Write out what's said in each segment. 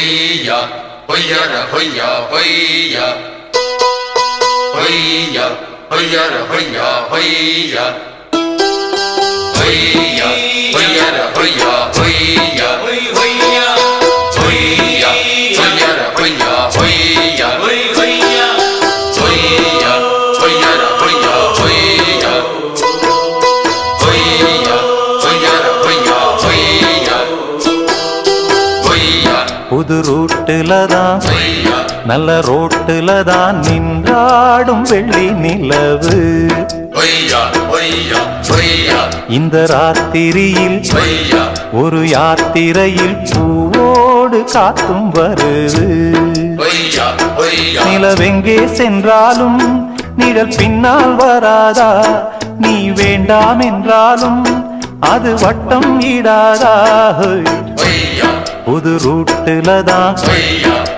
hoya hoya ra hoya hoya hoya hoya ra hoya hoya hoya hoya ra hoya புது ரூட்டுல தான். நல்ல ரோட்டுல தான் நின்றாடும் வெள்ளி நிலவு. இந்த ராத்திரியில் ஒரு யாத்திரையில் பூவோடு காத்தும் வருது. நிலவெங்கே சென்றாலும் நிழல் பின்னால் வராதா? நீ வேண்டாம் என்றாலும் அது வட்டம் ஈடாதா புது ரூட்டுல தான்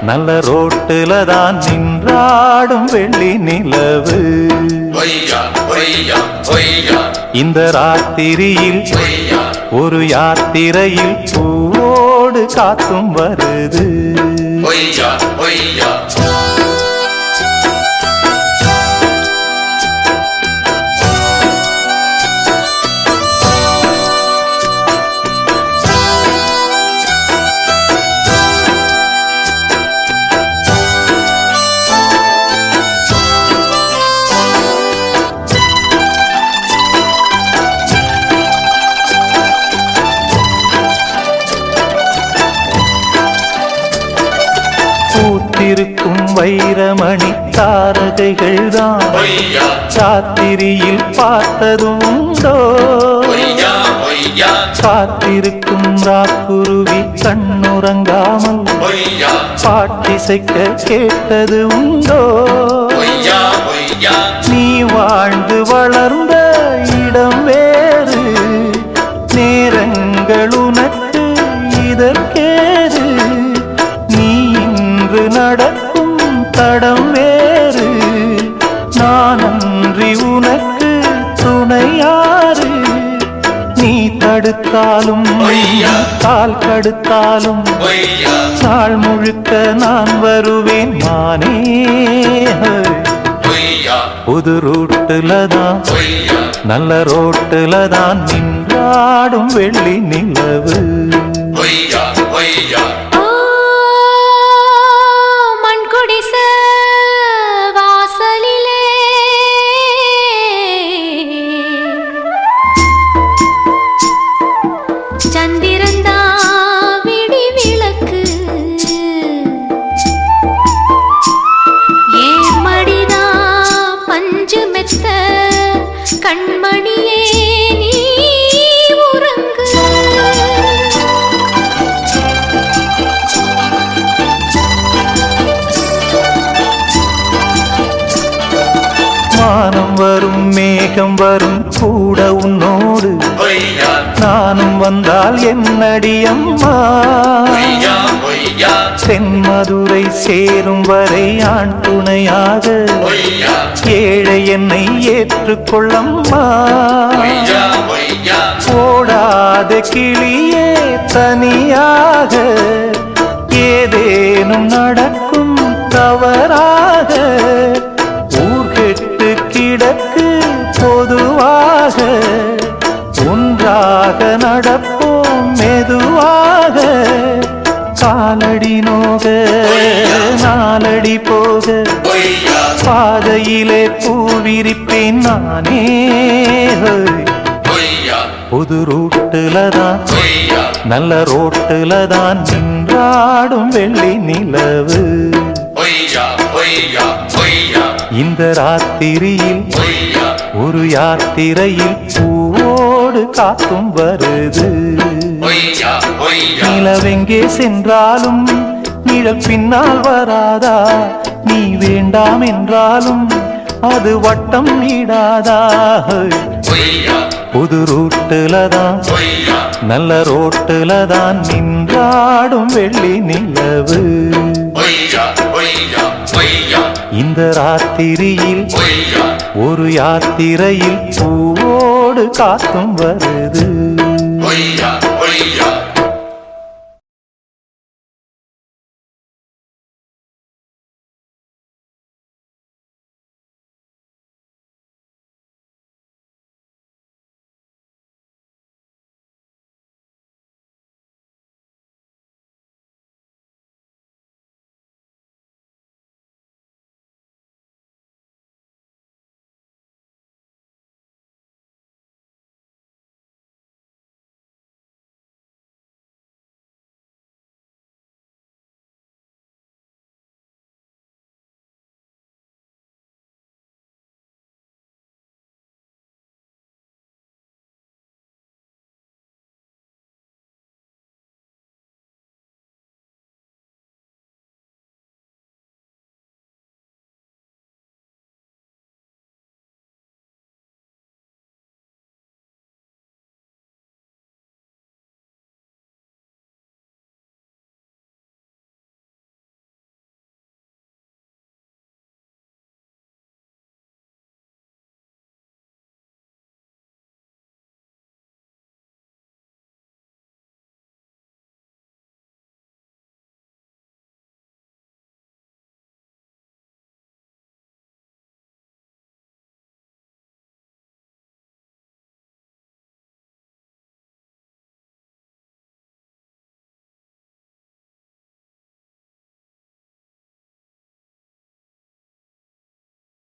நல்ல ரோட்டுல தான் நின்றாடும் வெள்ளி நிலவு. இந்த ராத்திரியில் ஒரு யாத்திரையில் பூவோடு காத்தும் வருது. தாரகைகள் தான் சாத்திரியில் ஹொய்யா காத்திருக்கும் ராக்குருவி கண்ணுறங்காமல் பாட்டிசைக்க கேட்டது உண்டோ நீ வாழ்ந்து வளர்ந்த இடம் வேறு. நேரங்கள் உனக்கு இதற்கேது நீ இன்று நடக்கும் தடம் தடுத்தாலும் ஐயா. கால் கடுத்தாலும் நாள் முழுக்க நான் வருவேன் ஹொய்யா புது ரூட்டுல தான் நல்ல ரோட்டுல தான் நின்றாடும் வெள்ளி நிலவு. கண்மணியே நீ உறங்கு. வானம் வரும் மேகம் வரும் கூட உன்னோடு. நானும் வந்தால் என்னடி சென்மதுரை சேரும் வரை ஆண் துணையாக ஏழை என்னை ஏற்றுக்கொள்ளம்மா ஓடாத கிளியே தனியாக ஏதேனும் நடக்கும் தவறாக ஊர்கெட்டு கிடக்கு பொதுவாக ஒன்றாக நடப்போம் நாலடி நோக நாலடி போக. பாதையிலே பூவிரிப்பேன் நானே புது ரூட்டுல தான் நல்ல ரோட்டுல தான் நின்றாடும் வெள்ளி நிலவு. இந்த ராத்திரியில் ஒரு யாத்திரையில் பூவோடு காத்தும் வருது. நிலவெங்கே சென்றாலும் நிழல் பின்னால் வராதா? நீ வேண்டாம் என்றாலும் அது வட்டம் ஹொய்யா புது ரூட்டுல தான் நல்ல ரோட்டுல தான் நின்றாடும் வெள்ளி நிலவு. இந்த ராத்திரியில் ஒரு யாத்திரையில் பூவோடு காத்தும் வருது.